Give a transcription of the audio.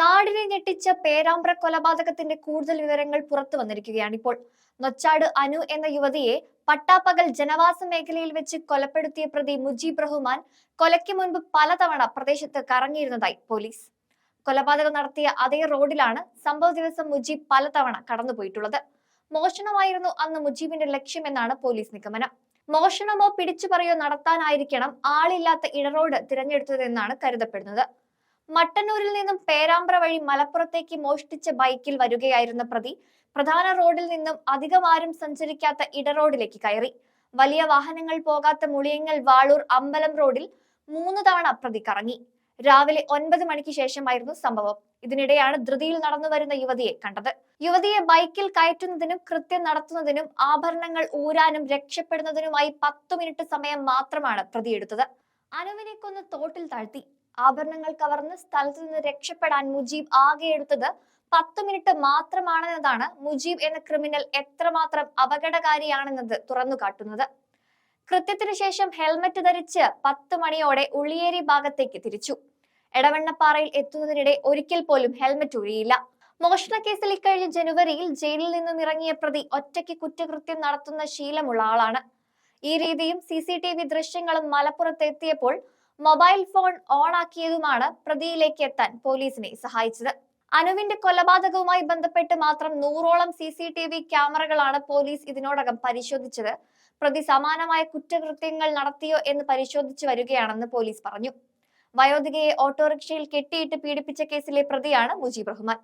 നാടിനെ ഞെട്ടിച്ച പേരാമ്പ്ര കൊലപാതകത്തിന്റെ കൂടുതൽ വിവരങ്ങൾ പുറത്തു വന്നിരിക്കുകയാണ് ഇപ്പോൾ. നൊച്ചാട് അനു എന്ന യുവതിയെ പട്ടാപ്പകൽ ജനവാസ മേഖലയിൽ വെച്ച് കൊലപ്പെടുത്തിയ പ്രതി മുജീബ് റഹ്മാൻ കൊലയ്ക്ക് മുൻപ് പലതവണ പ്രദേശത്ത് കറങ്ങിയിരുന്നതായി പോലീസ്. കൊലപാതകം നടത്തിയ അതേ റോഡിലാണ് സംഭവ ദിവസം മുജീബ് പലതവണ കടന്നുപോയിട്ടുള്ളത്. മോഷണമായിരുന്നു അന്ന് മുജീബിന്റെ ലക്ഷ്യമെന്നാണ് പോലീസ് നിഗമനം. മോഷണമോ പിടിച്ചുപറിയോ നടത്താനായിരിക്കണം ആളില്ലാത്ത ഇടറോഡ് തിരഞ്ഞെടുത്തതെന്നാണ് കരുതപ്പെടുന്നത്. മട്ടന്നൂരിൽ നിന്നും പേരാമ്പ്ര വഴി മലപ്പുറത്തേക്ക് മോഷ്ടിച്ച ബൈക്കിൽ വരികയായിരുന്ന പ്രതി പ്രധാന റോഡിൽ നിന്നും അധികം ആരും സഞ്ചരിക്കാത്ത ഇടറോഡിലേക്ക് കയറി. വലിയ വാഹനങ്ങൾ പോകാത്ത മുളിയങ്ങൽ വാളൂർ അമ്പലം റോഡിൽ മൂന്ന് തവണ പ്രതി കറങ്ങി. രാവിലെ ഒൻപത് മണിക്ക് ശേഷമായിരുന്നു സംഭവം. ഇതിനിടെയാണ് ധൃതിയിൽ നടന്നു വരുന്ന യുവതിയെ കണ്ടത്. യുവതിയെ ബൈക്കിൽ കയറ്റുന്നതിനും കൃത്യം നടത്തുന്നതിനും ആഭരണങ്ങൾ ഊരാനും രക്ഷപ്പെടുന്നതിനുമായി പത്തു മിനിറ്റ് സമയം മാത്രമാണ് പ്രതിയെടുത്തത്. അനുവിനെ കൊന്ന് തോട്ടിൽ താഴ്ത്തി. ആഭരണങ്ങൾ കവർന്ന് സ്ഥലത്തു നിന്ന് രക്ഷപ്പെടാൻ മുജീബ് ആകെ എടുത്തത് പത്ത് മിനിറ്റ് മാത്രമാണെന്നതാണ് മുജീബ് എന്ന ക്രിമിനൽ എത്രമാത്രം അപകടകാരിയാണെന്നത് തുറന്നു കാട്ടുന്നത്. കൃത്യത്തിനു ശേഷം ഹെൽമറ്റ് ധരിച്ച് പത്ത് മണിയോടെ ഉള്ളിയേരി ഭാഗത്തേക്ക് തിരിച്ചു. എടവണ്ണപ്പാറയിൽ എത്തുന്നതിനിടെ ഒരിക്കൽ പോലും ഹെൽമറ്റ് ഒഴിയില്ല മോഷണ കേസിൽ ഇക്കഴിഞ്ഞ ജനുവരിയിൽ ജയിലിൽ നിന്നും ഇറങ്ങിയ പ്രതി ഒറ്റയ്ക്ക് കുറ്റകൃത്യം നടത്തുന്ന ശീലമുള്ള ആളാണ്. ഈ രീതിയും സി സി ടി വി ദൃശ്യങ്ങളും മലപ്പുറത്ത് എത്തിയപ്പോൾ മൊബൈൽ ഫോൺ ഓണാക്കിയതുമാണ് പ്രതിയിലേക്ക് എത്താൻ പോലീസിനെ സഹായിച്ചത്. അനുവിന്റെ കൊലപാതകവുമായി ബന്ധപ്പെട്ട് മാത്രം നൂറോളം സി സി ടി വി ക്യാമറകളാണ് പോലീസ് ഇതിനോടകം പരിശോധിച്ചത്. പ്രതി സമാനമായ കുറ്റകൃത്യങ്ങൾ നടത്തിയോ എന്ന് പരിശോധിച്ചു വരികയാണെന്ന് പോലീസ് പറഞ്ഞു. വയോധികയെ ഓട്ടോറിക്ഷയിൽ കെട്ടിയിട്ട് പീഡിപ്പിച്ച കേസിലെ പ്രതിയാണ് മുജീബ് റഹ്മാൻ.